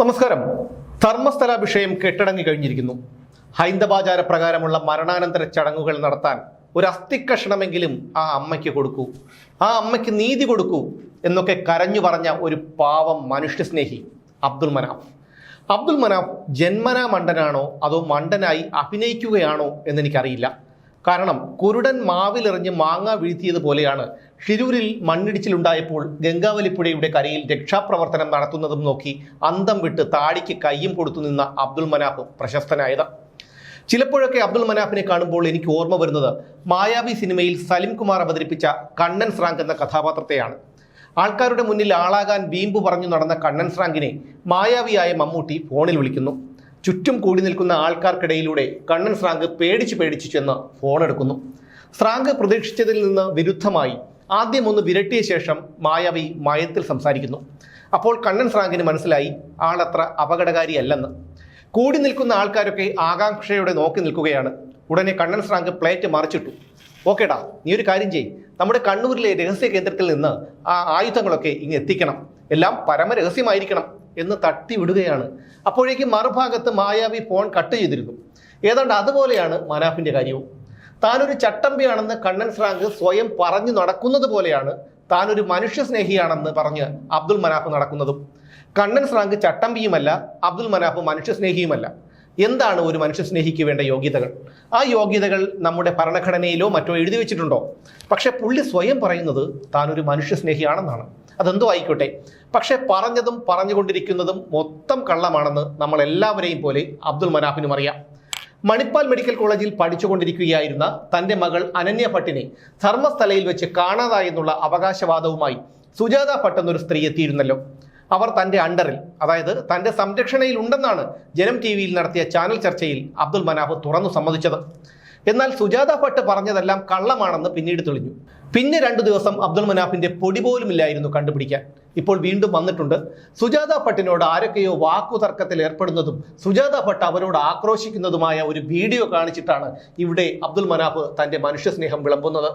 നമസ്കാരം. ധർമ്മസ്ഥല വിഷയം കെട്ടടങ്ങി കഴിഞ്ഞിരിക്കുന്നു. ഹൈന്ദവാചാര പ്രകാരമുള്ള മരണാനന്തര ചടങ്ങുകൾ നടത്താൻ ഒരു അസ്ഥിക്കഷണമെങ്കിലും ആ അമ്മയ്ക്ക് കൊടുക്കൂ. ആ അമ്മയ്ക്ക് നീതി കൊടുക്കൂ എന്നൊക്കെ കരഞ്ഞു പറഞ്ഞ ഒരു പാവം മനുഷ്യസ്നേഹി അബ്ദുൽ മനാഫ്. അബ്ദുൽ മനാഫ് ജന്മനാ മണ്ടനാണോ അതോ മണ്ടനായി അഭിനയിക്കുകയാണോ എന്നെനിക്കറിയില്ല. കാരണം കുരുടൻ മാവിലെറിഞ്ഞ് മാങ്ങ വീഴ്ത്തിയതുപോലെയാണ് ഷിരൂരിൽ മണ്ണിടിച്ചിലുണ്ടായപ്പോൾ ഗംഗാവലിപ്പുഴയുടെ കരയിൽ രക്ഷാപ്രവർത്തനം നടത്തുന്നതും നോക്കി അന്തം വിട്ട് താടിക്ക് കയ്യും കൊടുത്തു നിന്ന അബ്ദുൾ മനാഫ് പ്രശസ്തനായത്. ചിലപ്പോഴൊക്കെ അബ്ദുൾ മനാഫിനെ കാണുമ്പോൾ എനിക്ക് ഓർമ്മ വരുന്നത് മായാവി സിനിമയിൽ സലിം കുമാർ അവതരിപ്പിച്ച കണ്ണൻ സ്രാങ്ക് എന്ന കഥാപാത്രത്തെയാണ്. ആൾക്കാരുടെ മുന്നിൽ ആളാകാൻ വീമ്പ് പറഞ്ഞു നടന്ന കണ്ണൻ സ്രാങ്കിനെ മായാവിയായ മമ്മൂട്ടി ഫോണിൽ വിളിക്കുന്നു. ചുറ്റും കൂടി നിൽക്കുന്ന ആൾക്കാർക്കിടയിലൂടെ കണ്ണൻ സ്രാങ്ക് പേടിച്ച് പേടിച്ച് ചെന്ന് ഫോൺ എടുക്കുന്നു. സ്രാങ്ക് പ്രതീക്ഷിച്ചതിൽ നിന്ന് വിരുദ്ധമായി ആദ്യം ഒന്ന് വിരട്ടിയ ശേഷം മായാവി മയത്തിൽ സംസാരിക്കുന്നു. അപ്പോൾ കണ്ണൻ സ്രാങ്കിന് മനസ്സിലായി ആളത്ര അപകടകാരിയല്ലെന്ന്. കൂടി നിൽക്കുന്ന ആൾക്കാരൊക്കെ ആകാംക്ഷയോടെ നോക്കി നിൽക്കുകയാണ്. ഉടനെ കണ്ണൻ സ്രാങ്ക് പ്ലേറ്റ് മറിച്ചിട്ടു. ഓക്കേടാ നീ ഒരു കാര്യം ചെയ് നമ്മുടെ കണ്ണൂരിലെ രഹസ്യ കേന്ദ്രത്തിൽ നിന്ന് ആ ആയുധങ്ങളൊക്കെ ഇങ്ങ് എത്തിക്കണം. എല്ലാം പരമരഹസ്യമായിരിക്കണം. എന്ന് തട്ടി വിടുകയാണ്. അപ്പോഴേക്കും മറുഭാഗത്ത് മായാവി ഫോൺ കട്ട് ചെയ്തിരിക്കും. ഏതാണ്ട് അതുപോലെയാണ് മനാഫിന്റെ കാര്യവും. താനൊരു ചട്ടമ്പിയാണെന്ന് കണ്ണൻ ഫ്രാങ്ക് സ്വയം പറഞ്ഞു നടക്കുന്നത് പോലെയാണ് താനൊരു മനുഷ്യ സ്നേഹിയാണെന്ന് പറഞ്ഞ് അബ്ദുൽ മനാഫ് നടക്കുന്നതും. കണ്ണൻ ഫ്രാങ്ക് ചട്ടമ്പിയുമല്ല അബ്ദുൽ മനാഫ് മനുഷ്യ സ്നേഹിയുമല്ല എന്താണ് ഒരു മനുഷ്യ സ്നേഹിക്ക് വേണ്ട യോഗ്യതകൾ? ആ യോഗ്യതകൾ നമ്മുടെ ഭരണഘടനയിലോ മറ്റോ എഴുതി വെച്ചിട്ടുണ്ടോ? പക്ഷേ പുള്ളി സ്വയം പറയുന്നത് താനൊരു മനുഷ്യ സ്നേഹിയാണെന്നാണ്. അതെന്തോ ആയിക്കോട്ടെ. പക്ഷെ പറഞ്ഞതും പറഞ്ഞുകൊണ്ടിരിക്കുന്നതും മൊത്തം കള്ളമാണെന്ന് നമ്മൾ എല്ലാവരെയും പോലെ അബ്ദുൾ മനാഫിനും അറിയാം. മണിപ്പാൽ മെഡിക്കൽ കോളേജിൽ പഠിച്ചുകൊണ്ടിരിക്കുകയായിരുന്ന തന്റെ മകൾ അനന്യ ഭട്ടിനെ ധർമ്മസ്ഥലയിൽ വെച്ച് കാണാതായെന്നുള്ള അവകാശവാദവുമായി സുജാത ഭട്ട് എന്നൊരു സ്ത്രീ എത്തിയിരുന്നല്ലോ. അവർ തന്റെ അണ്ടറിൽ അതായത് തന്റെ സംരക്ഷണയിൽ ഉണ്ടെന്നാണ് ജനം ടി വിയിൽ നടത്തിയ ചാനൽ ചർച്ചയിൽ അബ്ദുൽ മനാഫ് തുറന്നു സമ്മതിച്ചത്. എന്നാൽ സുജാത ഭട്ട് പറഞ്ഞതെല്ലാം കള്ളമാണെന്ന് പിന്നീട് തെളിഞ്ഞു. പിന്നെ രണ്ടു ദിവസം അബ്ദുൽ മനാഫിന്റെ പൊടി പോലും ഇല്ലായിരുന്നു കണ്ടുപിടിക്കാൻ. ഇപ്പോൾ വീണ്ടും വന്നിട്ടുണ്ട്. സുജാത ഭട്ടിനോട് ആരൊക്കെയോ വാക്കുതർക്കത്തിൽ ഏർപ്പെടുന്നതും സുജാത ഭട്ട് അവരോട് ആക്രോശിക്കുന്നതുമായ ഒരു വീഡിയോ കാണിച്ചിട്ടാണ് ഇവിടെ അബ്ദുൽ മനാഫ് തന്റെ മനുഷ്യസ്നേഹം വിളമ്പുന്നത്.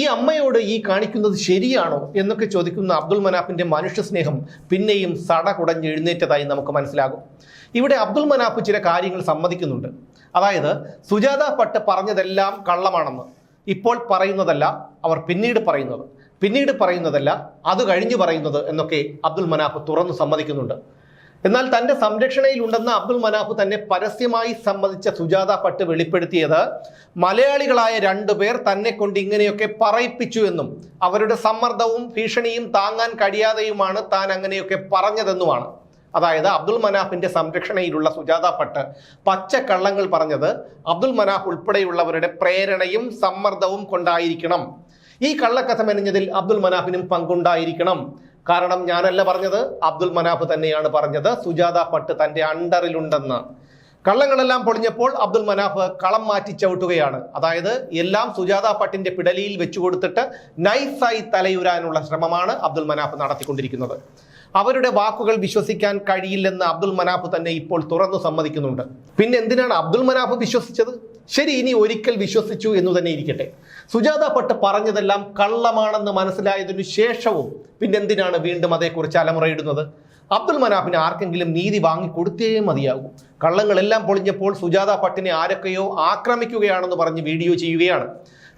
ഈ അമ്മയോട് ഈ കാണിക്കുന്നത് ശരിയാണോ എന്നൊക്കെ ചോദിക്കുന്ന അബ്ദുൽ മനാഫിന്റെ മനുഷ്യസ്നേഹം പിന്നെയും സട കുടഞ്ഞ് എഴുന്നേറ്റതായി നമുക്ക് മനസ്സിലാകും. ഇവിടെ അബ്ദുൽ മനാഫ് ചില കാര്യങ്ങൾ സമ്മതിക്കുന്നുണ്ട്. അതായത് സുജാത ഭട്ട് പറഞ്ഞതെല്ലാം കള്ളമാണെന്ന്. ഇപ്പോൾ പറയുന്നതല്ല അവർ പിന്നീട് പറയുന്നത്. പിന്നീട് പറയുന്നതല്ല അത് കഴിഞ്ഞു പറയുന്നത് എന്നൊക്കെ അബ്ദുൽ മനാഫ് തുറന്നു സമ്മതിക്കുന്നുണ്ട്. എന്നാൽ തന്റെ സംരക്ഷണയിൽ ഉണ്ടെന്ന അബ്ദുൽ മനാഫ് തന്നെ പരസ്യമായി സമ്മതിച്ച സുജാത ഭട്ട് വെളിപ്പെടുത്തിയത് മലയാളികളായ രണ്ടുപേർ തന്നെ കൊണ്ട് ഇങ്ങനെയൊക്കെ പറയിപ്പിച്ചു എന്നും അവരുടെ സമ്മർദ്ദവും ഭീഷണിയും താങ്ങാൻ കഴിയാതെയുമാണ് താൻ അങ്ങനെയൊക്കെ പറഞ്ഞതെന്നുമാണ്. അതായത് അബ്ദുൽ മനാഫിന്റെ സംരക്ഷണയിലുള്ള സുജാത ഭട്ട് പച്ചക്കള്ളങ്ങൾ പറഞ്ഞത് അബ്ദുൽ മനാഫ് ഉൾപ്പെടെയുള്ളവരുടെ പ്രേരണയും സമ്മർദ്ദവും കൊണ്ടായിരിക്കണം. ഈ കള്ളക്കഥ മെനഞ്ഞതിൽ അബ്ദുൽ മനാഫിനും പങ്കുണ്ടായിരിക്കണം. കാരണം ഞാനല്ല പറഞ്ഞത് അബ്ദുൽ മനാഫ് തന്നെയാണ് പറഞ്ഞത്. സുജാത ഭട്ട് തന്റെ അണ്ടറിലുണ്ടെന്ന്. കള്ളങ്ങളെല്ലാം പൊളിഞ്ഞപ്പോൾ അബ്ദുൽ മനാഫ് കളം മാറ്റി ചവിട്ടുകയാണ്. അതായത് എല്ലാം സുജാത ഭട്ടിന്റെ പിടലിയിൽ വെച്ചു കൊടുത്തിട്ട് നൈസായി തലയുരാനുള്ള ശ്രമമാണ് അബ്ദുൽ മനാഫ് നടത്തിക്കൊണ്ടിരിക്കുന്നത്. അവരുടെ വാക്കുകൾ വിശ്വസിക്കാൻ കഴിയില്ലെന്ന് അബ്ദുൽ മനാഫ് തന്നെ ഇപ്പോൾ തുറന്നു സമ്മതിക്കുന്നുണ്ട്. പിന്നെ എന്തിനാണ് അബ്ദുൽ മനാഫ് വിശ്വസിച്ചത്? ശരി ഇനി ഒരിക്കൽ വിശ്വസിച്ചു എന്ന് തന്നെ ഇരിക്കട്ടെ. സുജാത ഭട്ട് പറഞ്ഞതെല്ലാം കള്ളമാണെന്ന് മനസ്സിലായതിനു ശേഷവും പിന്നെന്തിനാണ് വീണ്ടും അതേക്കുറിച്ച് അലമുറയിടുന്നത്? അബ്ദുൽ മനാഫിന് ആർക്കെങ്കിലും നീതി വാങ്ങിക്കൊടുത്തേ മതിയാകും. കള്ളങ്ങളെല്ലാം പൊളിഞ്ഞപ്പോൾ സുജാത ഭട്ടിനെ ആരൊക്കെയോ ആക്രമിക്കുകയാണെന്ന് പറഞ്ഞ് വീഡിയോ ചെയ്യുകയാണ്.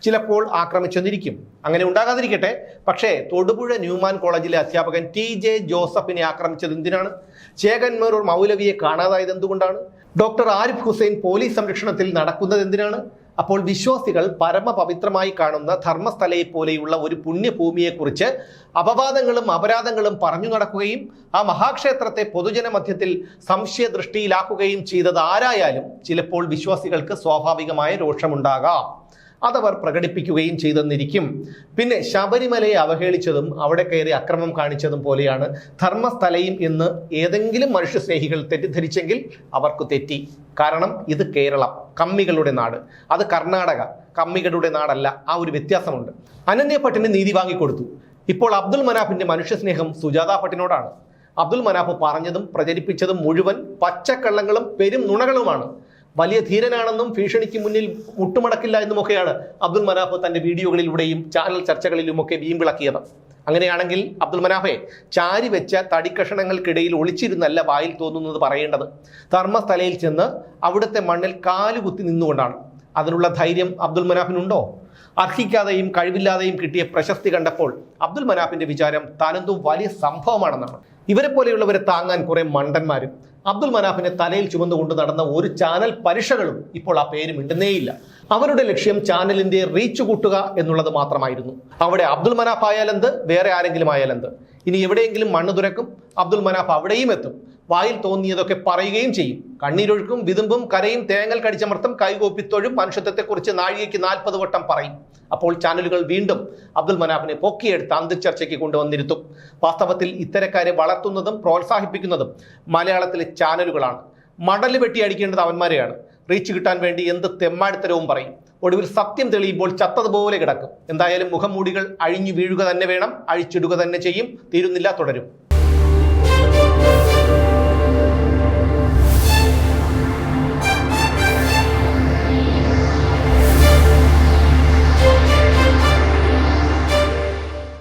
ചിലപ്പോൾ ആക്രമിച്ചെന്നിരിക്കും. അങ്ങനെ ഉണ്ടാകാതിരിക്കട്ടെ. പക്ഷേ തൊടുപുഴ ന്യൂമാൻ കോളേജിലെ അധ്യാപകൻ ടി ജെ ജോസഫിനെ ആക്രമിച്ചത് എന്തിനാണ്? ചേകന്മേർ മൗലവിയെ കാണാതായത് എന്തുകൊണ്ടാണ്? ഡോക്ടർ ആരിഫ് ഹുസൈൻ പോലീസ് സംരക്ഷണത്തിൽ നടക്കുന്നത് എന്തിനാണ്? അപ്പോൾ വിശ്വാസികൾ പരമപവിത്രമായി കാണുന്ന ധർമ്മസ്ഥലയെ പോലെയുള്ള ഒരു പുണ്യഭൂമിയെക്കുറിച്ച് അപവാദങ്ങളും അപരാധങ്ങളും പറഞ്ഞു നടക്കുകയും ആ മഹാക്ഷേത്രത്തെ പൊതുജന മധ്യത്തിൽ സംശയദൃഷ്ടിയിലാക്കുകയും ചെയ്തത് ആരായാലും ചിലപ്പോൾ വിശ്വാസികൾക്ക് സ്വാഭാവികമായ രോഷമുണ്ടാകാം. അതവർ പ്രകടിപ്പിക്കുകയും ചെയ്തെന്നിരിക്കും. പിന്നെ ശബരിമലയെ അവഹേളിച്ചതും അവിടെ കയറി അക്രമം കാണിച്ചതും പോലെയാണ് ധർമ്മസ്ഥലയും എന്ന് ഏതെങ്കിലും മനുഷ്യസ്നേഹികൾ തെറ്റിദ്ധരിച്ചെങ്കിൽ അവർക്ക് തെറ്റി. കാരണം ഇത് കേരളം കമ്മികളുടെ നാട്. അത് കർണാടക കമ്മികളുടെ നാടല്ല ആ ഒരു വ്യത്യാസമുണ്ട്. അനന്യ ഭട്ടിന് നീതി വാങ്ങിക്കൊടുത്തു. ഇപ്പോൾ അബ്ദുൽ മനാഫിന്റെ മനുഷ്യസ്നേഹം സുജാത ഭട്ടിനോടാണ്. അബ്ദുൽ മനാഫ് പറഞ്ഞതും പ്രചരിപ്പിച്ചതും മുഴുവൻ പച്ചക്കള്ളങ്ങളും പെരും നുണകളുമാണ്. വലിയ ധീരനാണെന്നും ഭീഷണിക്ക് മുന്നിൽ മുട്ടുമടക്കില്ല എന്നുമൊക്കെയാണ് അബ്ദുൽ മനാഫ് തന്റെ വീഡിയോകളിലൂടെയും ചാനൽ ചർച്ചകളിലുമൊക്കെ വീമ്പിളക്കിയത് അങ്ങനെയാണെങ്കിൽ അബ്ദുൽ മനാഫെ ചാരി വെച്ച തടിക്കഷണങ്ങൾക്കിടയിൽ ഒളിച്ചിരുന്നല്ല വായിൽ തോന്നുന്നത് പറയേണ്ടത്. ധർമ്മസ്ഥലയിൽ ചെന്ന് അവിടുത്തെ മണ്ണിൽ കാലുകുത്തി നിന്നുകൊണ്ടാണ്. അതിനുള്ള ധൈര്യം അബ്ദുൽ മനാഫിനുണ്ടോ? അർഹിക്കാതെയും കഴിവില്ലാതെയും കിട്ടിയ പ്രശസ്തി കണ്ടപ്പോൾ അബ്ദുൽ മനാഫിന്റെ വിചാരം താനെന്തോ വലിയ സംഭവമാണെന്നാണ്. ഇവരെ പോലെയുള്ളവരെ താങ്ങാൻ കുറെ മണ്ടന്മാരും അബ്ദുൽ മനാഫിനെ തലയിൽ ചുമന്നുകൊണ്ട് നടന്ന ഒരു ചാനൽ പരീക്ഷകളും ഇപ്പോൾ ആ പേര് മിണ്ടുന്നേയില്ല. അവരുടെ ലക്ഷ്യം ചാനലിന്റെ റീച്ച് കൂട്ടുക എന്നുള്ളത് മാത്രമായിരുന്നു. അവിടെ അബ്ദുൽ മനാഫ് ആയാലെന്ത്? വേറെ ആരെങ്കിലും ആയാലെന്ത് ഇനി എവിടെയെങ്കിലും മണ്ണ് തുരക്കും അബ്ദുൽ മനാഫ് അവിടെയും എത്തും. വായിൽ തോന്നിയതൊക്കെ പറയുകയും ചെയ്യും. കണ്ണീരൊഴുക്കും വിതുമ്പും കരയും തേങ്ങൽ കടിച്ചമർത്തും കൈകോപ്പിത്തൊഴും മനുഷ്യത്വത്തെക്കുറിച്ച് നാഴികയ്ക്ക് നാൽപ്പത് വട്ടം പറയും. അപ്പോൾ ചാനലുകൾ വീണ്ടും അബ്ദുൽ മനാഫിനെ പൊക്കിയെടുത്ത് അന്തിച്ചർച്ചയ്ക്ക് കൊണ്ടുവന്നിരുത്തും. വാസ്തവത്തിൽ ഇത്തരക്കാരെ വളർത്തുന്നതും പ്രോത്സാഹിപ്പിക്കുന്നതും മലയാളത്തിലെ ചാനലുകളാണ്. മടൽ വെട്ടി അടിക്കേണ്ടത് അവന്മാരെയാണ്. റീച്ച് കിട്ടാൻ വേണ്ടി എന്ത് തെമ്മാടിത്തരവും പറയും. ഒടുവിൽ സത്യം തെളിയുമ്പോൾ ചത്തതുപോലെ കിടക്കും. എന്തായാലും മുഖംമൂടികൾ അഴിഞ്ഞു വീഴുക തന്നെ വേണം അഴിച്ചിടുക തന്നെ ചെയ്യും. തീരുന്നില്ല തുടരും.